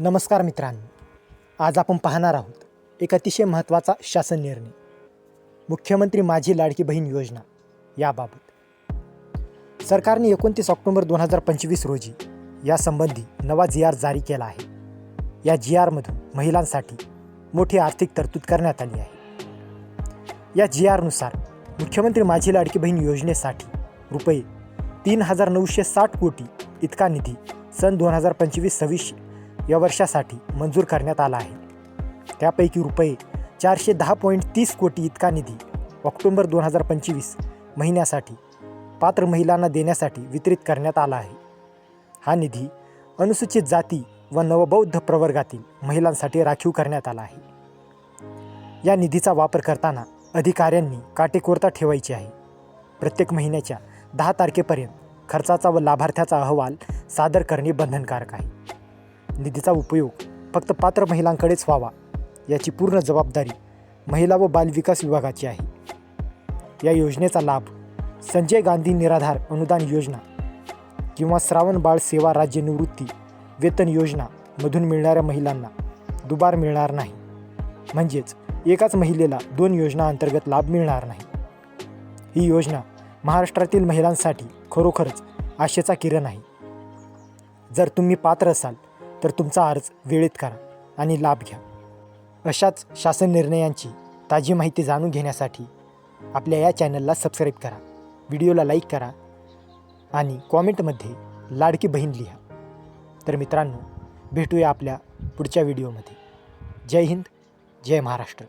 नमस्कार मित्रांनो. आज आपण पाहणार आहोत एक अतिशय महत्त्वाचा शासन निर्णय. मुख्यमंत्री माझी लाडकी बहीण योजना याबाबत. सरकारने एकोणतीस ऑक्टोबर दोन हजार पंचवीस रोजी यासंबंधी नवा जी आर जारी केला आहे. या जी आरमधून महिलांसाठी मोठी आर्थिक तरतूद करण्यात आली आहे. या जी आरनुसार मुख्यमंत्री माझी लाडकी बहीण योजनेसाठी रुपये तीन हजार नऊशे साठ कोटी इतका निधी सन दोन हजार पंचवीस सव्वीस या वर्षासाठी मंजूर करण्यात आला आहे. त्यापैकी रुपये चारशे दहा पॉईंट तीस कोटी इतका निधी ऑक्टोबर दोन हजार पंचवीस महिन्यासाठी पात्र महिलांना देण्यासाठी वितरित करण्यात आला आहे. हा निधी अनुसूचित जाती व नवबौद्ध प्रवर्गातील महिलांसाठी राखीव करण्यात आला आहे. या निधीचा वापर करताना अधिकाऱ्यांनी काटेकोरता ठेवायची आहे. प्रत्येक महिन्याच्या दहा तारखेपर्यंत खर्चाचा व लाभार्थ्याचा अहवाल सादर करणे बंधनकारक आहे. निधीचा उपयोग फक्त पात्र महिलांकडेच व्हावा याची पूर्ण जबाबदारी महिला व बालविकास विभागाची आहे. या योजनेचा लाभ संजय गांधी निराधार अनुदान योजना किंवा श्रावण बाळ सेवा राज्य निवृत्ती वेतन योजना मधून मिळणाऱ्या महिलांना दुबार मिळणार नाही. म्हणजेच एकाच महिलेला दोन योजना अंतर्गत लाभ मिळणार नाही. ही योजना महाराष्ट्रातील महिलांसाठी खरोखरच आशेचा किरण आहे. जर तुम्ही पात्र असाल तर तुमचा अर्ज वेळेत करा आणि लाभ घ्या. अशाच शासन निर्णयांची ताजी माहिती जाणून घेण्यासाठी आपल्या या चॅनलला सबस्क्राईब करा व्हिडिओला लाईक करा आणि कॉमेंटमध्ये लाडकी बहीण लिहा. तर मित्रांनो भेटूया आपल्या पुढच्या व्हिडिओमध्ये. जय हिंद जय महाराष्ट्र.